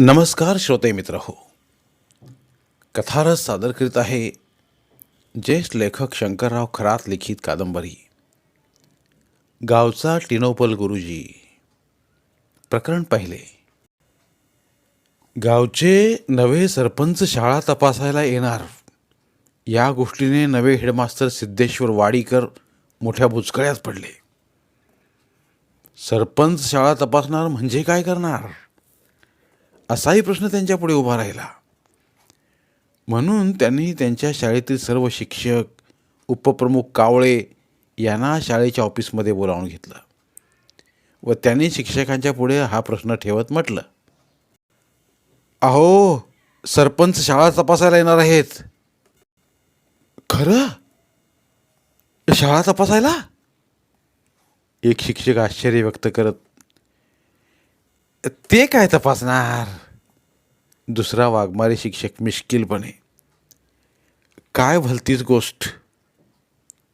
नमस्कार श्रोते मित्र हो. कथारस सादर करीत आहे ज्येष्ठ लेखक शंकरराव खरात लिखित कादंबरी. गावचा टिनोपल गुरुजी. प्रकरण पहिले. गावचे नवे सरपंच शाळा तपासायला येणार. या गोष्टीने नवे हेडमास्तर सिद्धेश्वर वाडीकर मोठ्या बुचकळ्यात पडले. सरपंच शाळा तपासणार म्हणजे काय करणार? असाही प्रश्न त्यांच्यापुढे उभा राहिला. म्हणून त्यांनी त्यांच्या शाळेतील सर्व शिक्षक उपप्रमुख कावळे यांना शाळेच्या ऑफिसमध्ये बोलावून घेतलं व त्यांनी शिक्षकांच्या पुढे हा प्रश्न ठेवत म्हटलं अहो सरपंच शाळा तपासायला येणार आहेत. खरं? शाळा तपासायला? एक शिक्षक आश्चर्य व्यक्त करत ते काय तपासणार? दुसरा वाघमारे शिक्षक मिश्किलपणे. काय भलतीच गोष्ट.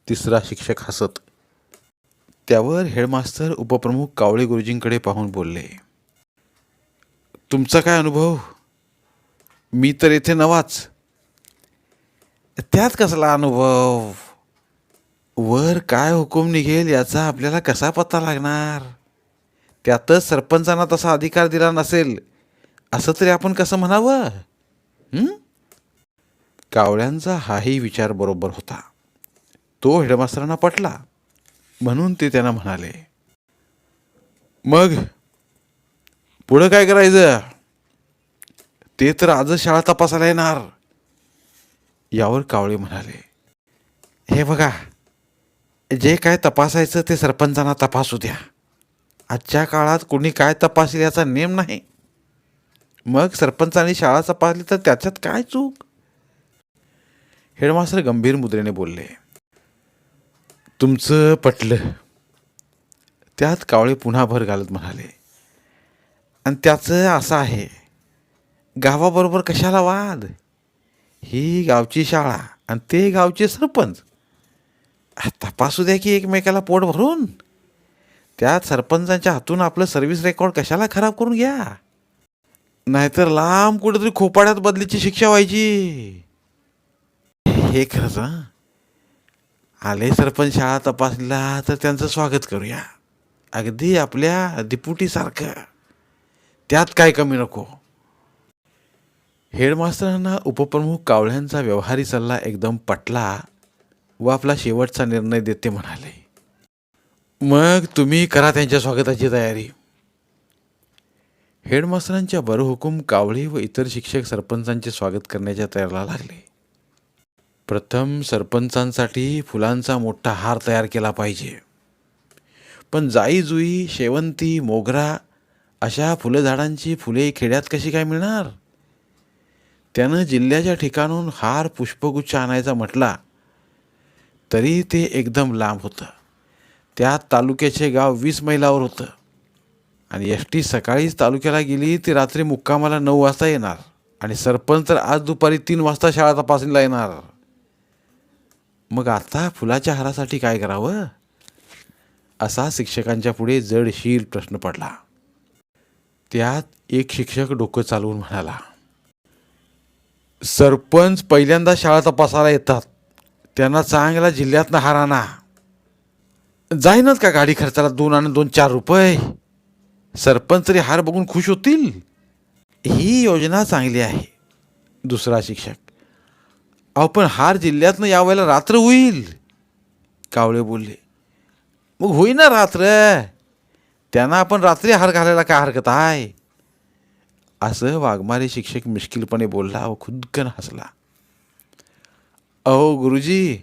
तिसरा शिक्षक हसत. त्यावर हेडमास्तर उपप्रमुख कावळे गुरुजींकडे पाहून बोलले तुमचा काय अनुभव? मी तर येथे नवाच. त्यात कसला अनुभव? वर काय हुकूम निघेल याचा आपल्याला कसा पत्ता लागणार? त्यातच सरपंचांना तसा अधिकार दिला नसेल असं तरी आपण कसं म्हणावं? कावळ्यांचा हाही विचार बरोबर होता. तो हेडमास्तरांना पटला. म्हणून ते त्यांना म्हणाले मग पुढं काय करायचं? ते तर आजच शाळा तपासायला येणार. यावर कावळे म्हणाले हे बघा जे काय तपासायचं ते सरपंचांना तपासू द्या. आजच्या काळात कुणी काय तपासेल याचा नेम नाही. मग सरपंचांनी शाळा तपासली तर त्याच्यात काय चूक? हेडमास्टर गंभीर मुद्रेने बोलले तुमचं पटलं. त्यात कावळे पुन्हा भर घालत म्हणाले आणि त्याचं असं आहे गावाबरोबर कशाला वाद? ही गावची शाळा आणि ते गावचे सरपंच. तपासू द्या की एकमेकाला पोट भरून. त्यात सरपंचांच्या हातून आपलं सर्व्हिस रेकॉर्ड कशाला खराब करून घ्या? नाहीतर लांब कुठेतरी खोपाड्यात बदलीची शिक्षा व्हायची. हे खरंच आले सरपंच शाळा तपासला तर त्यांचं स्वागत करूया. अगदी आपल्या दिपुटीसारखं त्यात काय कमी नको. हेडमास्टरांना उपप्रमुख कावळ्यांचा व्यवहारी सल्ला एकदम पटला व आपला शेवटचा निर्णय देते म्हणाले. मग तुम्ही करा त्यांच्या स्वागताची तयारी. हेडमास्टरांच्या बरहुकूम कावळे व इतर शिक्षक सरपंचांचे स्वागत करण्याच्या तयारीला लागले. प्रथम सरपंचांसाठी फुलांचा मोठा हार तयार केला पाहिजे. पण जाई जुई शेवंती मोगरा अशा फुलझाडांची फुले खेड्यात कशी काय मिळणार? त्यानं जिल्ह्याच्या ठिकाणून हार पुष्पगुच्छ आणायचा म्हटला तरी ते एकदम लांब होतं. त्या तालुक्याचे गाव वीस मैलावर होतं. आणि एस टी सकाळीच तालुक्याला गेली ती रात्री मुक्कामाला नऊ वाजता येणार. आणि सरपंच तर आज दुपारी तीन वाजता शाळा तपासणीला येणार. मग आता फुलाच्या हारासाठी काय करावं? असा शिक्षकांच्या पुढे जडशील प्रश्न पडला. त्यात एक शिक्षक डोकं चालवून म्हणाला सरपंच पहिल्यांदा शाळा तपासायला येतात. त्यांना चांगला जिल्ह्यातनं हार आणा जाईनच का गाडी खर्चाला दोन आणि दोन चार रुपये? सरपंच तरी हार बघून खुश होतील. ही योजना चांगली आहे दुसरा शिक्षक. अहो पण हार जिल्ह्यातनं यावेळेला रात्र होईल कावळे बोलले. मग होईना रात्र. त्यांना आपण रात्री हार घालायला काय हरकत आहे? असं वाघमारे शिक्षक मिश्किलपणे बोलला व खुदकन हसला. अहो गुरुजी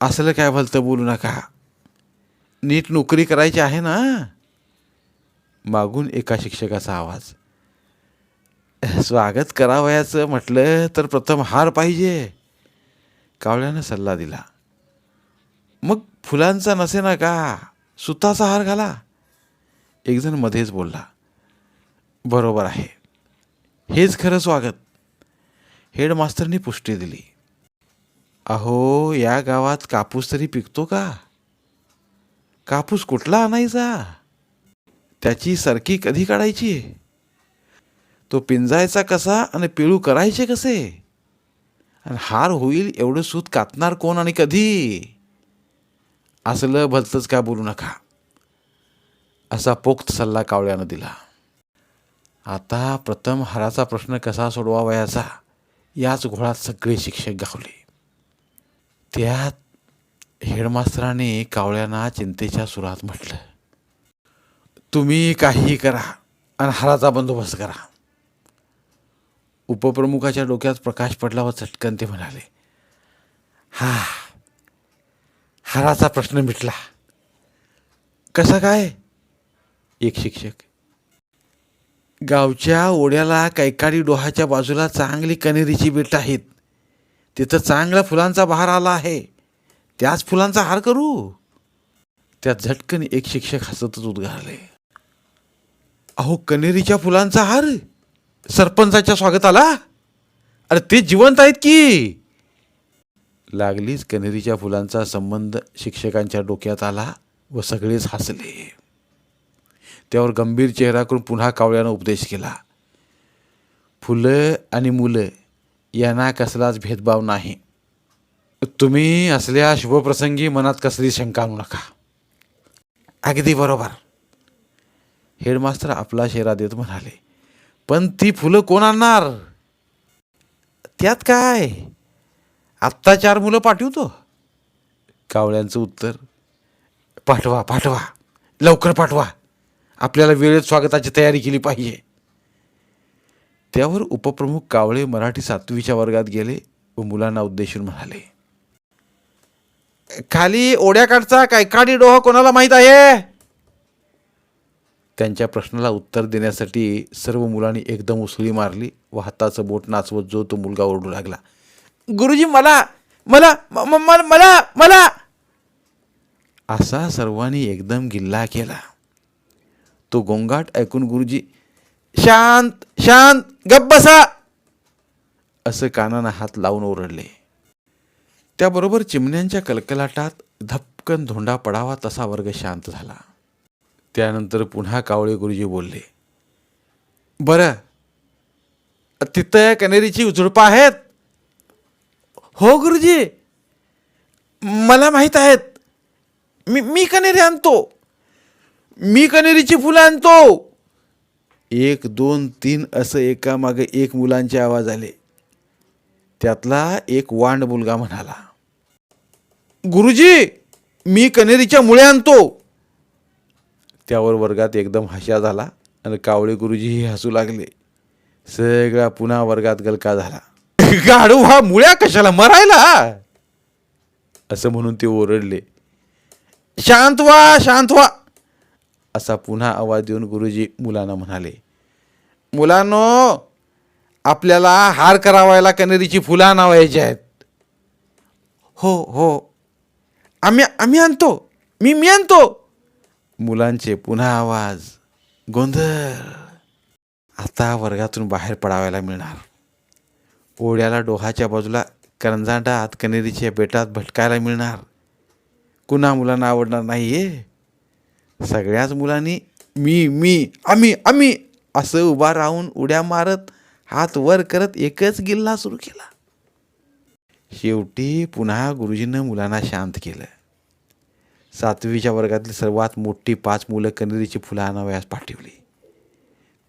असलं काय भलतं बोलू नका. नीट नोकरी करायची आहे ना? मागून एका शिक्षकाचा आवाज. स्वागत करावयाचं म्हटलं तर प्रथम हार पाहिजे. कावळ्यानं सल्ला दिला. मग फुलांचा नसे ना का? सुताचा हार घाला. एकजण मध्येच बोलला. बरोबर आहे. हेच खरं स्वागत. हेडमास्तरनी पुष्टी दिली. अहो या गावात कापूस तरी पिकतो का? कापूस कुठला आणायचा? त्याची सरकी कधी काढायची? तो पिंजायचा कसा आणि पिळू करायचे कसे? आणि हार होईल एवढं सूत कातणार कोण आणि कधी? असलं भलतंच का बोलू नका. असा पोक्त सल्ला कावळ्यानं दिला. आता प्रथम हाराचा प्रश्न कसा सोडवावयाचा याच घोळात सगळे शिक्षक गावले. त्यात हेडमास्तराने कावळ्यांना चिंतेच्या सुरात म्हटलं. तुम्ही काहीही करा आणि हाराचा बंदोबस्त करा. उपप्रमुखाच्या डोक्यात प्रकाश पडला व चटकन ते म्हणाले हा हाराचा प्रश्न मिटला. कसा काय? एक शिक्षक गावच्या ओढ्याला कैकाडी डोहाच्या बाजूला चांगली कनेरीची बेट आहेत. तिथं चांगला फुलांचा बहार आला आहे. त्याच फुलांचा हार करू. त्यात झटकन एक शिक्षक हसतच उद्गारले. अहो कनेरीच्या फुलांचा हार? सरपंचाच्या स्वागताला अरे ते जिवंत आहेत की? लागलीच कनेरीच्या फुलांचा संबंध शिक्षकांच्या डोक्यात आला व सगळेच हसले. त्यावर गंभीर चेहरा करून पुन्हा कावळ्यानं उपदेश केला. फुलं आणि मुलं यांना कसलाच भेदभाव नाही. तुम्ही असल्या शुभप्रसंगी मनात कसली शंका आणू नका. अगदी बरोबर. हेडमास्तर आपला शेरा देत म्हणाले पण ती फुलं कोण आणणार? त्यात काय? आत्ता चार मुलं पाठवतो. कावळ्यांचं उत्तर पाठवा पाठवा लवकर पाठवा. आपल्याला वेळेत स्वागताची तयारी केली पाहिजे. त्यावर उपप्रमुख कावळे मराठी सातवीच्या वर्गात गेले व मुलांना उद्देशून म्हणाले खाली ओढ्याकाठचा कायकाडी डोहा कोणाला माहीत आहे? त्यांच्या प्रश्नाला उत्तर देण्यासाठी सर्व मुलांनी एकदम उसळी मारली व हाताचं बोट नाचवत जो तो मुलगा ओरडू लागला. गुरुजी मला मला मला मला! असा सर्वांनी एकदम गिल्ला केला. तो गोंगाट ऐकून गुरुजी शांत शांत गप्प बसा! असं कानानं हात लावून ओरडले. त्याबरोबर चिमण्यांच्या कलकलाटात धपकन धोंडा पडावा तसा वर्ग शांत झाला. त्यानंतर पुन्हा कावळे गुरुजी बोलले बरं तिथं या कनेरीची झुडपं आहेत. हो गुरुजी मला माहीत आहेत. मी मी कनेरी आणतो. मी कनेरीची फुलं आणतो. एक दोन तीन असं एकामागे एक मुलांचे आवाज आले. त्यातला एक वांड मुलगा म्हणाला गुरुजी मी कनेरीच्या मुळे आणतो. त्यावर वर्गात एकदम हशा झाला आणि कावळे गुरुजीही हसू लागले. सगळा पुन्हा वर्गात गलका झाला. गाडू हा मुळ्या कशाला मरायला? असं म्हणून ते ओरडले. शांत व्हा शांत व्हा. असा पुन्हा आवाज देऊन गुरुजी मुलांना म्हणाले मुलांनो आपल्याला हार करावायला कनेरीची फुलं आणावायची आहेत. हो हो. आम्ही आम्ही आणतो. मी मी आणतो. मुलांचे पुन्हा आवाज. गोंधळ. आता वर्गातून बाहेर पडावायला मिळणार. ओढ्याला डोहाच्या बाजूला करंजांडात कनेरीच्या बेटात भटकायला मिळणार. कुणा मुलांना आवडणार नाही आहे सगळ्याच मुलांनी मी मी आम्ही आम्ही असं उभा राहून उड्या मारत हात वर करत एकच गिल्ला सुरू केला. शेवटी पुन्हा गुरुजीनं मुलांना शांत केलं. सातवीच्या वर्गातली सर्वात मोठी पाच मुलं कनेरीची फुलं आणावयास पाठवली.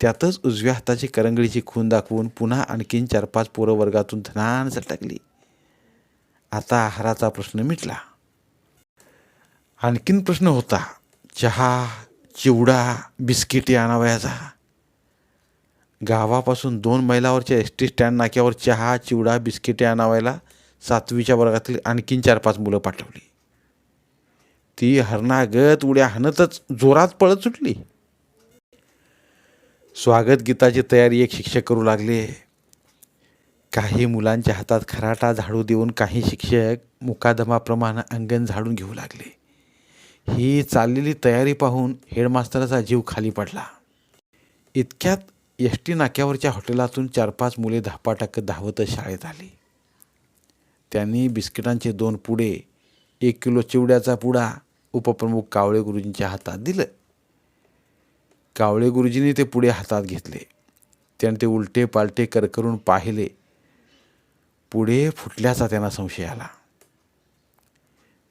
त्यातच उजव्या हाताची करंगळीची खून दाखवून पुन्हा आणखीन चार पाच पोरं वर्गातून धनान सटकली. आता आहाराचा प्रश्न मिटला. आणखीन प्रश्न होता चहा चिवडा बिस्किटे आणावयाचा गावापासून दोन मैलावरच्या एस टी स्टँड नाक्यावर चहा चिवडा बिस्किटे आणावायला सातवीच्या वर्गातील आणखीन चार पाच मुलं पाठवली. ती हरणागत उड्या हाणतच जोरात पळत सुटली. स्वागत गीताची तयारी एक शिक्षक करू लागले. काही मुलांच्या हातात खराटा झाडू देऊन काही शिक्षक मुकादमाप्रमाणे अंगण झाडून घेऊ लागले. ही चाललेली तयारी पाहून हेडमास्तराचा जीव खाली पडला. इतक्यात एस टी नाक्यावरच्या हॉटेलातून चार पाच मुले धापा टाकत धावतच शाळेत आली. त्यांनी बिस्किटांचे दोन पुडे एक किलो चिवड्याचा पुडा उपप्रमुख कावळे गुरुजींच्या हातात दिलं. कावळे गुरुजींनी ते पुढे हातात घेतले. त्याने ते उलटे पालटे करकरून पाहिले. पुढे फुटल्याचा त्यांना संशय आला.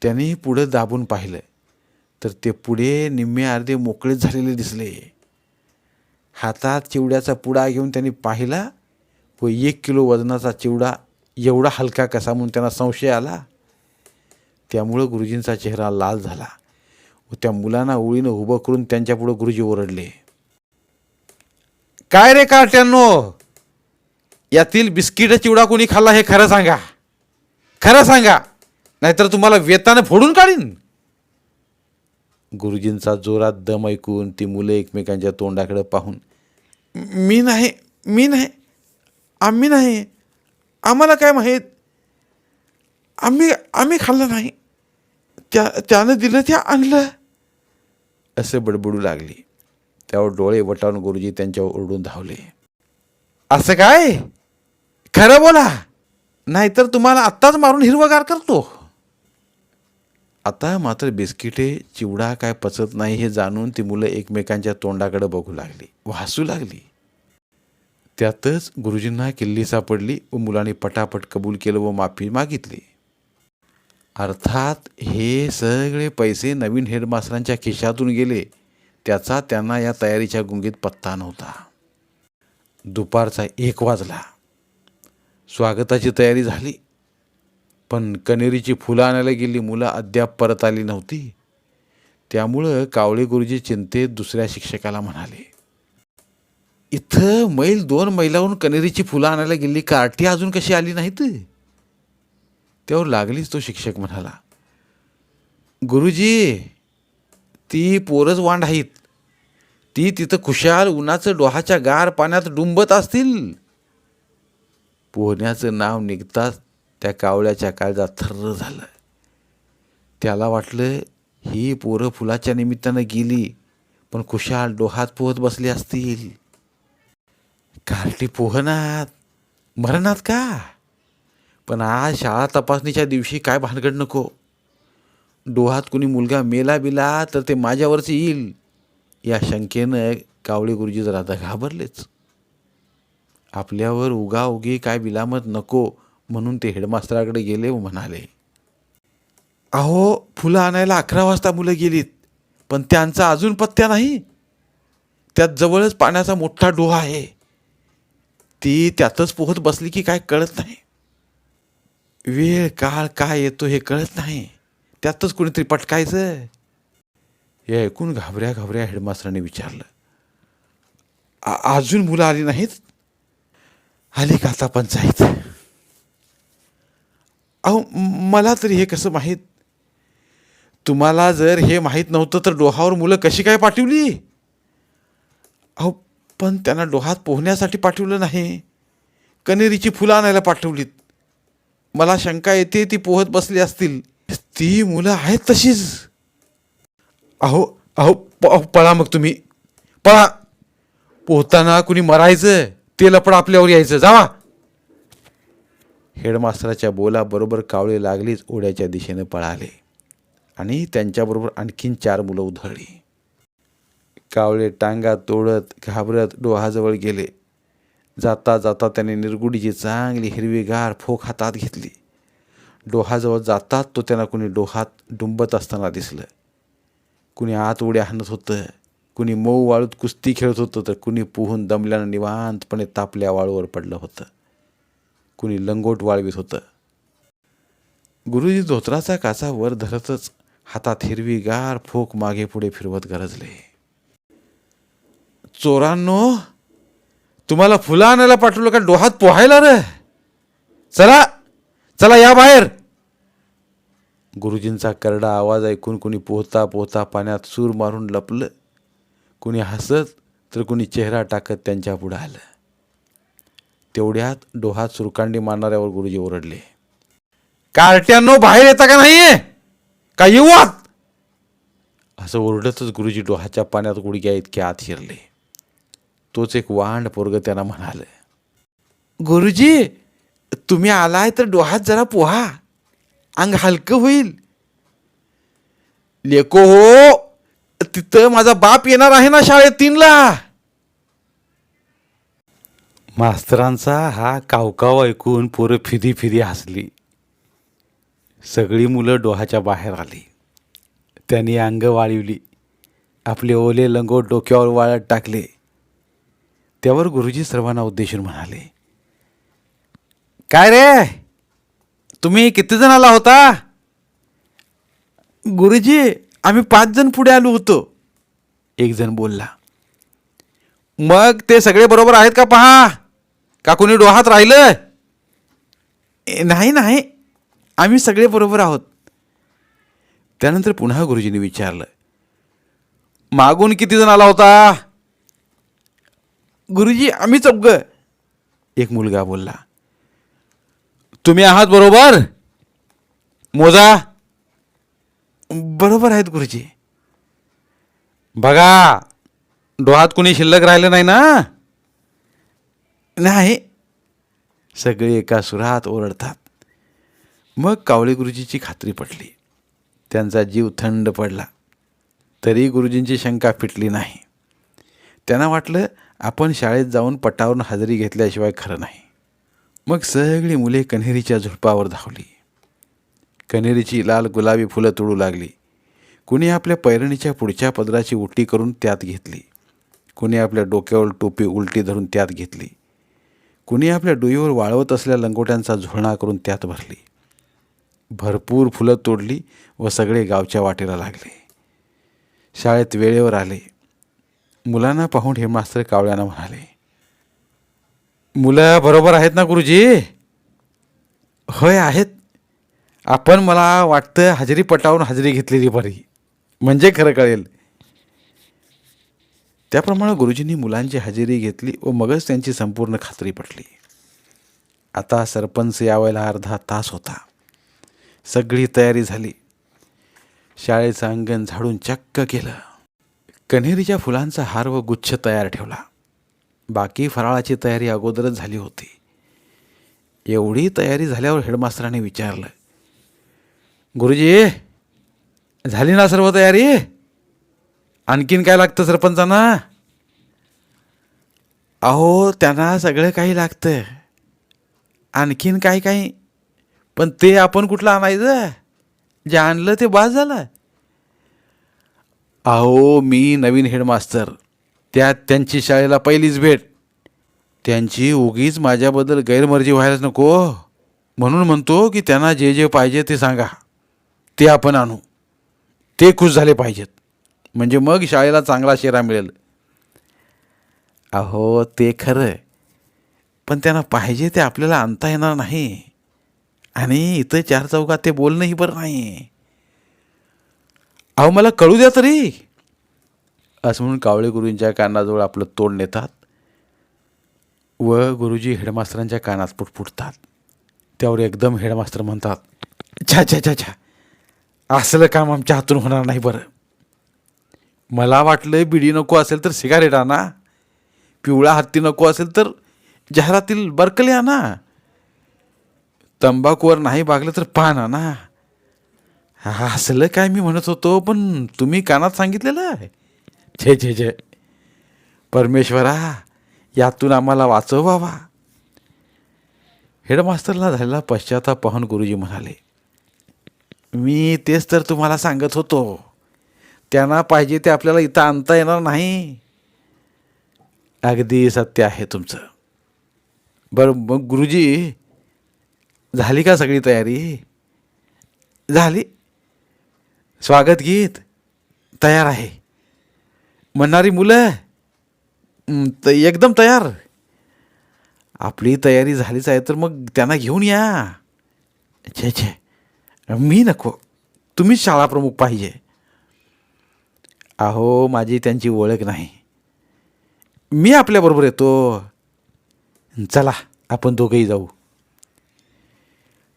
त्यांनी पुढं दाबून पाहिलं. तर ते पुढे निम्मे अर्धे मोकळेच झालेले दिसले. हातात चिवड्याचा पुडा घेऊन त्यांनी पाहिला व एक किलो वजनाचा चिवडा एवढा हलका कसा म्हणून त्यांना संशय आला? त्यामुळं गुरुजींचा चेहरा लाल झाला व त्या मुलांना ओळीनं उभं करून त्यांच्यापुढं गुरुजी ओरडले. काय रे कार्ट्यांनो यातील बिस्किट चिवडा कोणी खाल्ला हे खरं सांगा. खरं सांगा. नाहीतर तुम्हाला वेतानं फोडून काढीन. गुरुजींचा जोरात दम ऐकून ती मुलं एकमेकांच्या तोंडाकडे पाहून मी नाही मी नाही आम्ही नाही. आम्हाला काय माहीत? आम्ही आम्ही खाल्लं नाही. त्या त्यानं दिलं ते आणलं. असं बडबडू लागली. त्यावर डोळे वटावून गुरुजी त्यांच्यावर ओरडून धावले. असं काय? खरं बोला. नाहीतर तुम्हाला आत्ताच मारून हिरवगार करतो. आता मात्र बिस्किटे चिवडा काय पचत नाही हे जाणून ती मुलं एकमेकांच्या तोंडाकडे बघू लागली. व हसू लागली. त्यातच गुरुजींना किल्ली सापडली व मुलांनी पटापट कबूल केलं व माफी मागितली. अर्थात हे सगळे पैसे नवीन हेडमास्टरांच्या खिशातून गेले. त्याचा त्यांना या तयारीच्या गुंगीत पत्ता नव्हता. दुपारचा एक वाजला. स्वागताची तयारी झाली. पण कनेरीची फुलं आणायला गेली मुलं अद्याप परत आली नव्हती. त्यामुळं कावळे गुरुजी चिंतेत दुसऱ्या शिक्षकाला म्हणाले इथं मैल दोन मैलाहून कनेरीची फुलं आणायला गेली. कार्टी अजून कशी आली नाहीत? त्यावर लागलीच तो शिक्षक म्हणाला गुरुजी ती पोरच वांड आहेत. ती तिथं खुशाल उन्हाचं डोहाच्या गार पाण्यात डुंबत असतील. पोहण्याचं नाव निघताच त्या कावळ्याच्या काळजात थर्र झालं. त्याला वाटलं ही पोरं फुलाच्या निमित्तानं गेली पण खुशाल डोहात पोहत बसली असतील. कार्टी पोहनात. मरणात का? पण आज शाळा तपासणीच्या दिवशी काय भानगड नको? डोहात कुणी मुलगा मेला बिला तर ते माझ्यावरच येईल. या शंकेनं कावळे गुरुजी जर आता घाबरलेच. आपल्यावर उगा उगी काय बिलामत नको म्हणून ते हेडमास्तराकडे गेले व म्हणाले अहो फुलं आणायला अकरा वाजता मुलं गेलीत पण त्यांचा अजून पत्त्या नाही. त्यात जवळच पाण्याचा मोठा डोहा आहे. ती त्यातच पोहत बसली की काय कळत नाही. वेळ काळ काय येतो हे कळत नाही. त्यातच कुणीतरी पटकायचं. हे ऐकून घाबऱ्या घाबऱ्या हेडमास्टरांनी विचारलं अजून मुलं आली नाहीत? आली का आता पंचायत अहो मला तरी हे कसं माहीत? तुम्हाला जर हे माहीत नव्हतं तर डोहावर मुलं कशी काय पाठवली? अहो पण त्यांना डोहात पोहण्यासाठी पाठवलं नाही. कनेरीची फुलं आणायला पाठवलीत. मला शंका येते ती पोहत बसली असतील. ती मुलं आहेत तशीच. अहो अहो प पळा मग तुम्ही. पळा. पोहताना कुणी मरायचं ते लपड आपल्यावर यायचं. जावा. हेडमास्तराच्या बोलाबरोबर कावळे लागलीच ओढ्याच्या दिशेने पळाले. आणि त्यांच्याबरोबर आणखीन चार मुलं उधळली. कावळे टांगा तोडत घाबरत डोहाजवळ गेले. जाता जाता त्याने निरगुडीची चांगली हिरवीगार फोक हातात घेतली. डोहाजवळ जातात तो त्यांना कुणी डोहात डुंबत असताना दिसलं. कुणी आत उड्या हाणत होतं कुणी मऊ वाळूत कुस्ती खेळत होतं तर कुणी पोहून दमल्यानं निवांतपणे तापल्या वाळूवर पडलं होतं. कुणी लंगोट वाळवीत होतं. गुरुजी धोत्राचा काचा वर धरतच हातात हिरवीगार फोक मागे पुढे फिरवत गरजले. चोरांनो तुम्हाला फुलं आणायला पाठवलं का? डोहात पोहायला रे. चला चला या बाहेर. गुरुजींचा करडा आवाज ऐकून कुणी पोहता पोहता पाण्यात सूर मारून लपलं. कुणी हसत तर कुणी चेहरा टाकत त्यांच्या पुढं आलं. तेवढ्यात डोहात सुरकांडी मारणाऱ्यावर गुरुजी ओरडले. कार्ट्यांनो बाहेर येता का नाहीये? का येऊ आत असं ओरडतच गुरुजी डोहाच्या पाण्यात गुडघ्या इतक्या आत शिरले. तोच एक वांड पोरग त्यांना म्हणाल. गुरुजी तुम्ही आलाय तर डोहात जरा पोहा. अंग हलकं होईल. लेको हो तिथं माझा बाप येणार आहे ना शाळेत तीनला. मास्तरांचा हा कावकाव ऐकून पोरं फिदी फिदी हसली. सगळी मुलं डोहाच्या बाहेर आली. त्यांनी अंग वाळवली. आपले ओले लंगोट डोक्यावर वाळत टाकले. त्यावर गुरुजी सर्वांना उद्देशून म्हणाले काय रे? तुम्ही किती जण आला होता? गुरुजी आम्ही पाच जण पुढे आलो होतो. एक जण बोलला मग ते सगळे बरोबर आहेत का पहा? का कोणी डोहात राहिलं नाही नाही. आम्ही सगळे बरोबर आहोत. त्यानंतर पुन्हा गुरुजींनी विचारलं मागून किती जण आला होता? गुरुजी आम्ही चौघ. एक मुलगा बोलला तुम्ही आहात बरोबर? मोजा. बरोबर आहेत गुरुजी. बघा डोहात कुणी शिल्लक राहिलं नाही ना? नाही. सगळे एका सुरात ओरडतात. मग कावळे गुरुजीची खात्री पटली. त्यांचा जीव थंड पडला. तरी गुरुजींची शंका फिटली नाही. त्यांना वाटलं आपण शाळेत जाऊन पटावरून हजेरी घेतल्याशिवाय खरं नाही. मग सगळी मुले कन्हेरीच्या झुडपावर धावली. कन्हेरीची लाल गुलाबी फुलं तुडू लागली. कुणी आपल्या पैरणीच्या पुढच्या पदराची उलटी करून त्यात घेतली. कुणी आपल्या डोक्यावर टोपी उलटी धरून त्यात घेतली. कुणी आपल्या डोईवर वाळवत असलेल्या लंगोट्यांचा झुळणा करून त्यात भरली. भरपूर फुलं तोडली व सगळे गावच्या वाटेला लागले. शाळेत वेळेवर आले. मुलांना पाहून हे मास्तर कावळ्यानं म्हणाले मुलं बरोबर आहेत ना गुरुजी? होय आहेत. आपण मला वाटतं हजेरी पटावून हजेरी घेतलेली बरी. म्हणजे खरं कळेल. त्याप्रमाणे गुरुजींनी मुलांची हजेरी घेतली व मगच त्यांची संपूर्ण खात्री पटली. आता सरपंच यावायला अर्धा तास होता. सगळी तयारी झाली. शाळेचं अंगण झाडून चक्क केलं. कन्हेरीच्या फुलांचा हार व गुच्छ तयार ठेवला. बाकी फराळाची तयारी अगोदरच झाली होती. एवढी तयारी झाल्यावर हेडमास्तराने विचारलं गुरुजी झाली ना सर्व तयारी? आणखीन काय लागतं सरपंचांना? अहो त्यांना सगळं काही लागतं. आणखीन काय काही? पण ते आपण कुठलं आणायचं? जे आणलं ते बाद झालं. अहो मी नवीन हेडमास्तर. त्यात त्यांची शाळेला पहिलीच भेट. त्यांची उगीच माझ्याबद्दल गैरमर्जी व्हायलाच नको. म्हणून म्हणतो की त्यांना जे जे पाहिजे ते सांगा. ते आपण आणू. ते खुश झाले पाहिजेत. म्हणजे मग शाळेला चांगला शेरा मिळेल. अहो ते खरं पण त्यांना पाहिजे ते आपल्याला आणता येणार नाही. आणि इथं चार चौकात ते बोलणंही बरं नाही अहो मला कळू द्या तरी. असं म्हणून कावळे गुरूंच्या कानाजवळ आपलं तोंड नेतात व गुरुजी हेडमास्तरांच्या कानात पुटपुटतात त्यावर एकदम हेडमास्तर म्हणतात छा छा छा छा असलं काम आमच्या हातून होणार नाही बरं. मला वाटलं बिडी नको असेल तर सिगारेट आणा. पिवळा हत्ती नको असेल तर जाहिरातील बरकले आणा. तंबाखूवर नाही बागलं तर पान आणा. हा असलं काय मी म्हणत होतो पण तुम्ही कानात सांगितलेलं आहे. छे छे छे. परमेश्वरा यातून आम्हाला वाचव बाबा हेडमास्टरला झालेला पश्चाताप पाहून गुरुजी म्हणाले मी तेच तर तुम्हाला सांगत होतो. त्यांना पाहिजे ते आपल्याला इथं आणता येणार नाही. अगदी सत्य आहे तुमचं. बरं मग गुरुजी झाली का सगळी तयारी? झाली. स्वागत गीत तयार आहे. म्हणणारी मुलं त एकदम तयार. आपली तयारी झालीच आहे तर मग त्यांना घेऊन या. छे छे. मी नको. तुम्हीच शाळा प्रमुख पाहिजे. अहो माझी त्यांची ओळख नाही. मी आपल्याबरोबर येतो. चला आपण दोघंही जाऊ.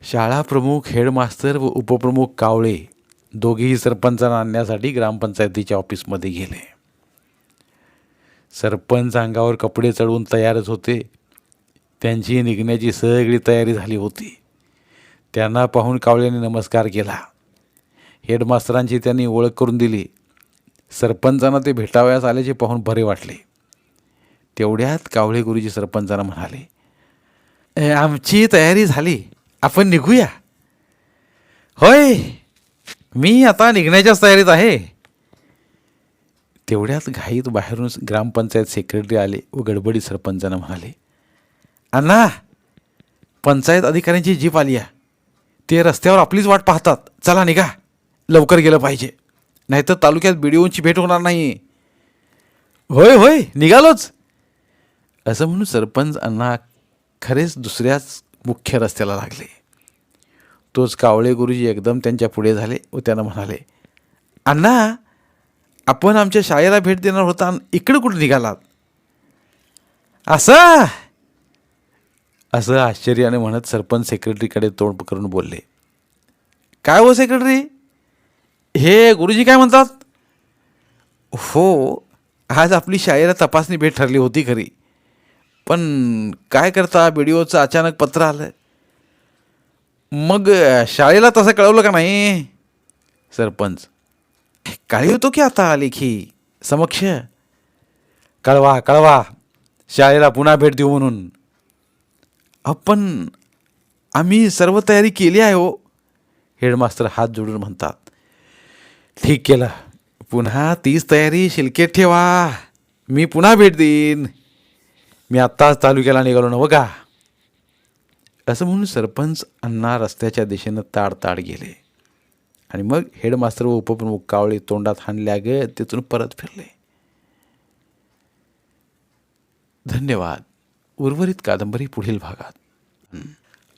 शाळा प्रमुख हेडमास्तर व उपप्रमुख कावळे दोघेही सरपंचांना आणण्यासाठी ग्रामपंचायतीच्या ऑफिसमध्ये गेले. सरपंच अंगावर कपडे चढवून तयारच होते. त्यांची निघण्याची सगळी तयारी झाली होती. त्यांना पाहून कावळ्याने नमस्कार केला. हेडमास्तरांची त्यांनी ओळख करून दिली. सरपंचांना ते भेटावयास आल्याचे पाहून बरे वाटले. तेवढ्यात कावळे गुरुजी सरपंचांना म्हणाले आमची तयारी झाली. आपण निघूया. होय. मी आता निघण्याच्याच तयारीत आहे. तेवढ्यात घाईत बाहेरून ग्रामपंचायत सेक्रेटरी आले व गडबडी सरपंचानं म्हणाले अण्णा पंचायत अधिकाऱ्यांची जीप आली आहे. ते रस्त्यावर आपलीच वाट पाहतात. चला निघा. लवकर गेलं पाहिजे. नाहीतर तालुक्यात बीडीओंची भेट होणार नाही होय होय निघालोच. असं म्हणून सरपंच अण्णा खरेच दुसऱ्याच मुख्य रस्त्याला लागले. तोच कावळे गुरुजी एकदम त्यांच्या पुढे झाले व त्यांना म्हणाले अण्णा आपण आमच्या शाळेला भेट देणार होता आणि इकडं कुठं निघालात? असं? असं आश्चर्याने म्हणत सरपंच सेक्रेटरीकडे तोंड करून बोलले काय हो सेक्रेटरी हे गुरुजी काय म्हणतात? हो आज आपली शाळेला तपासणी भेट ठरली होती खरी पण काय करता बी डी ओचं अचानक पत्र आलं मग शाळेला तसं कळवलं का नाही? सरपंच. कळवतो की आता लेखी? समक्ष. कळवा कळवा. शाळेला पुन्हा भेट देऊ म्हणून. आपण आम्ही सर्व तयारी केली आहे हो हेडमास्तर हात जोडून म्हणतात. ठीक केलं. पुन्हा तीच तयारी शिलकेत ठेवा. मी पुन्हा भेट देईन. मी आत्ताच तालुक्याला निघालो ना बघा. असं म्हणून सरपंच अण्णा रस्त्याच्या दिशेनं ताडताड गेले. आणि मग हेडमास्तर व उपप्रमुख कावळे तोंडात हाणल्या ग तिथून परत फिरले. धन्यवाद. उर्वरित कादंबरी पुढील भागात.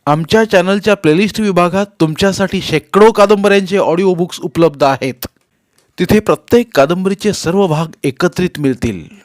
आमच्या चॅनलच्या प्लेलिस्ट विभागात तुमच्यासाठी शेकडो कादंबऱ्यांचे ऑडिओ बुक्स उपलब्ध आहेत. तिथे प्रत्येक कादंबरीचे सर्व भाग एकत्रित मिळतील.